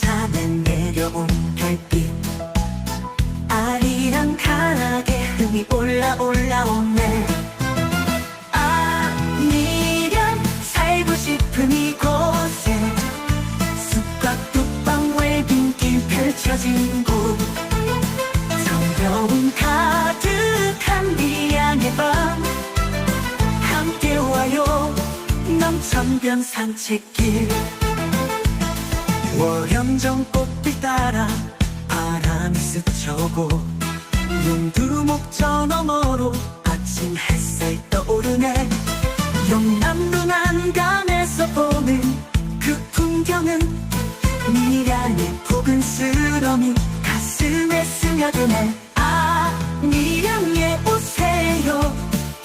산에 내려온 별빛. 아리랑 강하게 흠이 올라 올라오네. 아니면 살고 싶은 이곳에 숲과 뚝방 웰빙길 펼쳐진 곳. 정겨움 가득한 미안의 밤. 함께 와요. 넘천변 산책길. 월영정 꽃빛 따라 바람이 스쳐고 눈두목 저 너머로 아침 햇살 떠오르네. 영남로 난간에서 보는 그 풍경은 미량의 포근스러움이 가슴에 스며드네. 아 미량에 오세요.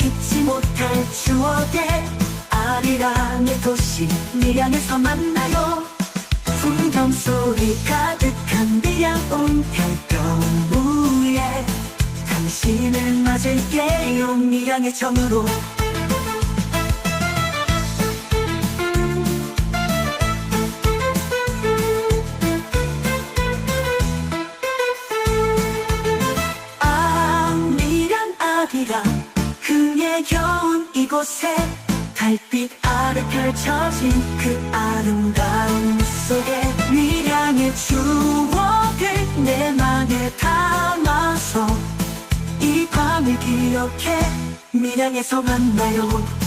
잊지 못할 추억의 아리랑의 도시 미량에서 만나요 풍경 소리 가득한 미량 온별경 위에 당신을 맞을게요. 미량의 정으로. 아 미란 아비라 그의 겨운 이곳에 달빛 아래 펼쳐진 그 아름다움 추억을 내 맘에 담아서 이 밤을 기억해. 미량에서 만나요